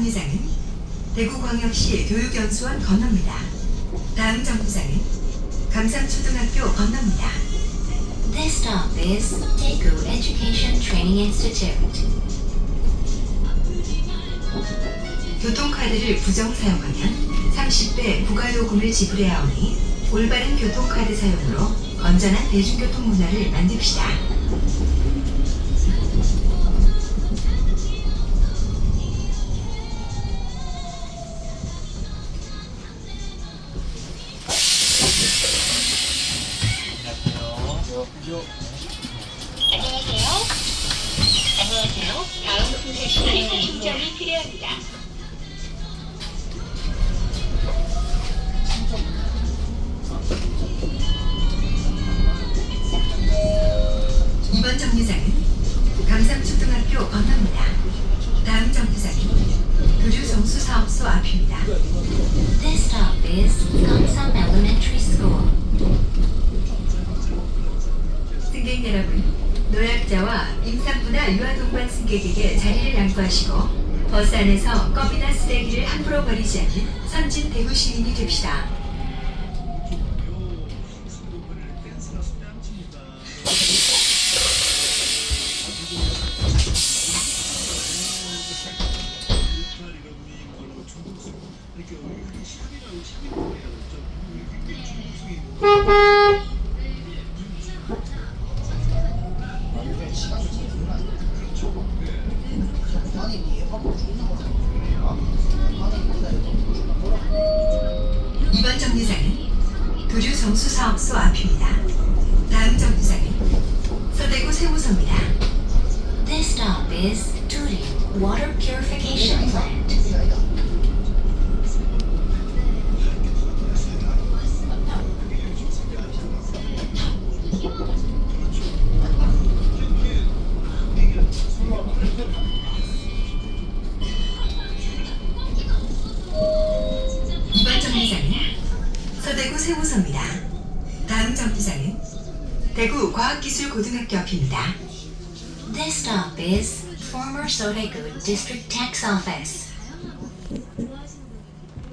정류장은 대구광역시 교육연수원 건너입니다. 다음 정류장은 감삼초등학교 건너입니다. This stop is Daegu Education Training Institute. 교통카드를 부정 사용하면 30배 부가요금을 지불해야 하오니 올바른 교통카드 사용으로 건전한 대중교통 문화를 만듭시다. 필요합니다. 이번 정류장은 감삼초등학교 건너입니다. 다음 정류장은 교류정수사업소 앞입니다. This stop is Gamsam Elementary School. 승객 여러분, 노약자와 임산부나 유아동반 승객에게 자리를 양보하시고 버스 안에서 껌이나 쓰레기를 함부로 버리지 않는 선진 대구 시민이 됩시다. 이번 정류장은 교류정수 사업소 앞입니다. 다음 정류장은 서대구 세무서입니다. This stop is Turi Water Purification Plant. 세무서입니다. 다음 정류장은 대구 과학기술고등학교 앞입니다. This stop is former Sodegu District Tax Office.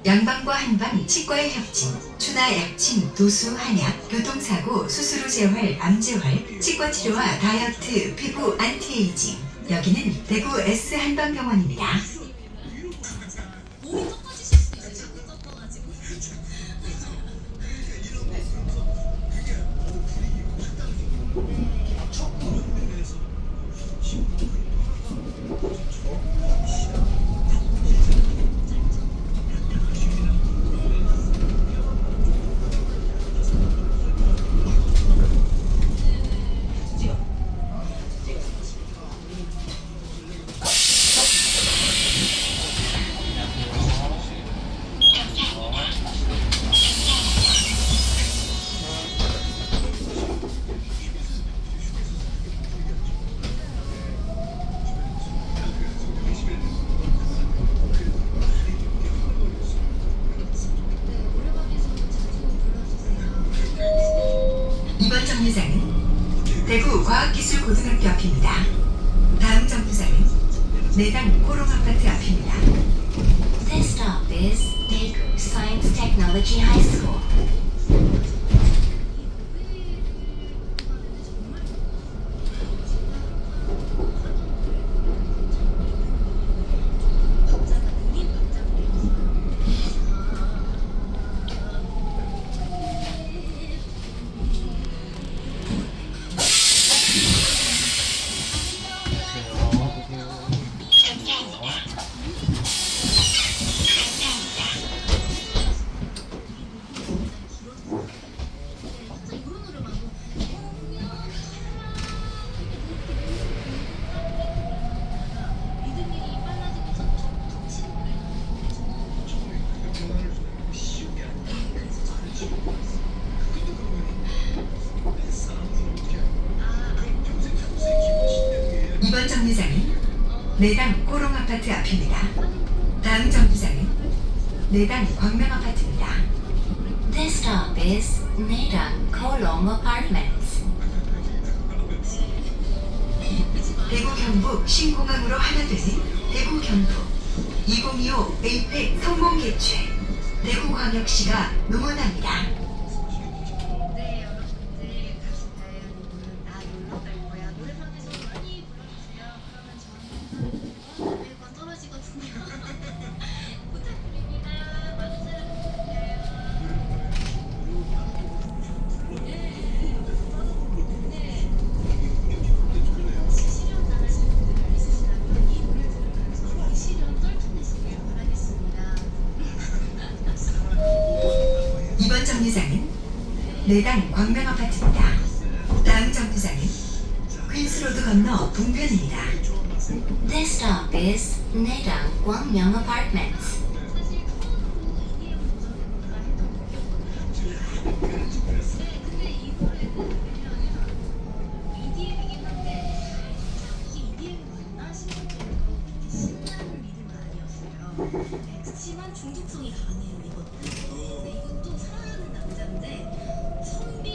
양방과 한방 치과의 협진, 추나 약침, 도수, 한약, 교통사고, 수술 후 재활, 암 재활, 치과 치료와 다이어트, 피부, 안티에이징. 여기는 대구 S 한방병원입니다. 이번 정류장은 대구 과학기술고등학교 앞입니다. 다음 정류장은 내당 코롱아파트 앞입니다. This stop is Daegu Science Technology High School. 이번 정류장은 내당 꼬롱 아파트 앞입니다. 다음 정류장은 내당 광명 아파트입니다. This stop is 내당 Kolong 대구 경북 신공항으로 하나 되는 대구 경북 2025 에이펙 성공 개최 대구광역시가 응원합니다. 정류장은 내강 광명아파트입니다. 다음 정류장은 퀸스로드 건너 분변입니다. This stop is 내강 광명 아파트. 중독성이 강해요 이것도. 근데 이것도 사랑. 되는데 선비